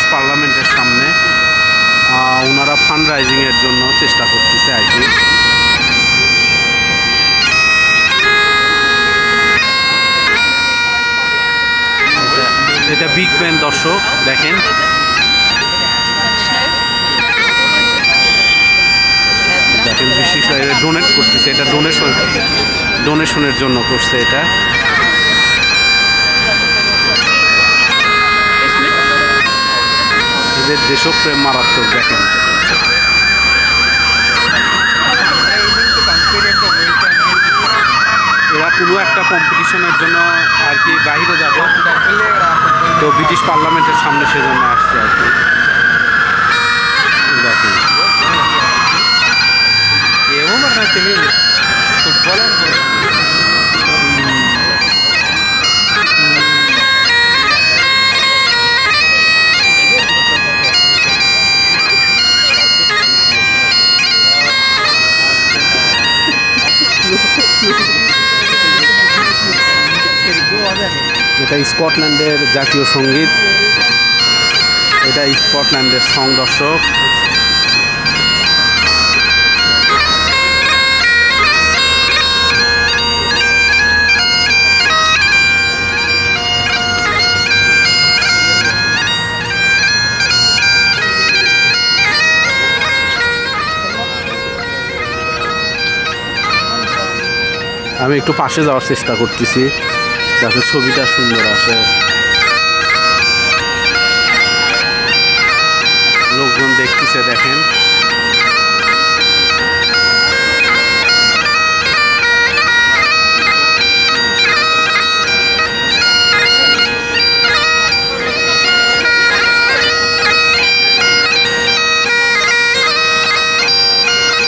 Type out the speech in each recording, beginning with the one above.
British পার্লামেন্টের সামনে ওনারা ফান্ড রাইজিংয়ের জন্য চেষ্টা করতেছে আর কি। এটা- এটা বিগ ব্যান দর্শক, দেখেন। দেখেন বিশেষ ডোনেট করতেছে। এটা ডোনেশন ডোনেশনের জন্য করছে এটা। দেশপ্রেম মারাত্মক দেখেন। এরা কোনো একটা কম্পিটিশনের জন্য আর কি বাইরে যাবে। তো ব্রিটিশ পার্লামেন্টের সামনে সেজন্য আসছে আর কি। দেখেন। এমন ফুটবলের এটা স্কটল্যান্ডের জাতীয় সংগীত। এটা স্কটল্যান্ডের সং দর্শক আমি একটু পাশে যাওয়ার চেষ্টা করতেছি। যাতে ছবিটা সুন্দর আসে। লোকজন দেখতেছে, দেখেন।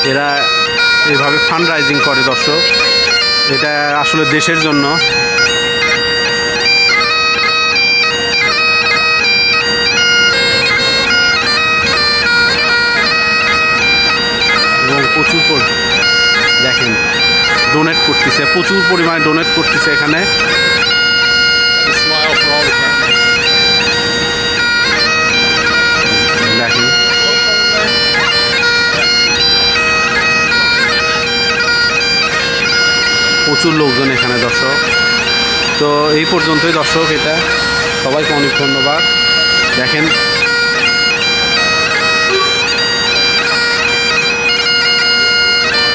এরা এভাবে ফান্ড রাইজিং করে, দর্শক। এটা আসলে দেশের জন্য। প্রচুর পরি- দেখেন ডোনেট করতেছে, প্রচুর পরিমাণে ডোনেট করতেছে এখানে. দেখেন। প্রচুর লোকজন এখানে, দর্শক। তো এই পর্যন্তই, দর্শক, এটা। সবাইকে অনেক ধন্যবাদ। দেখেন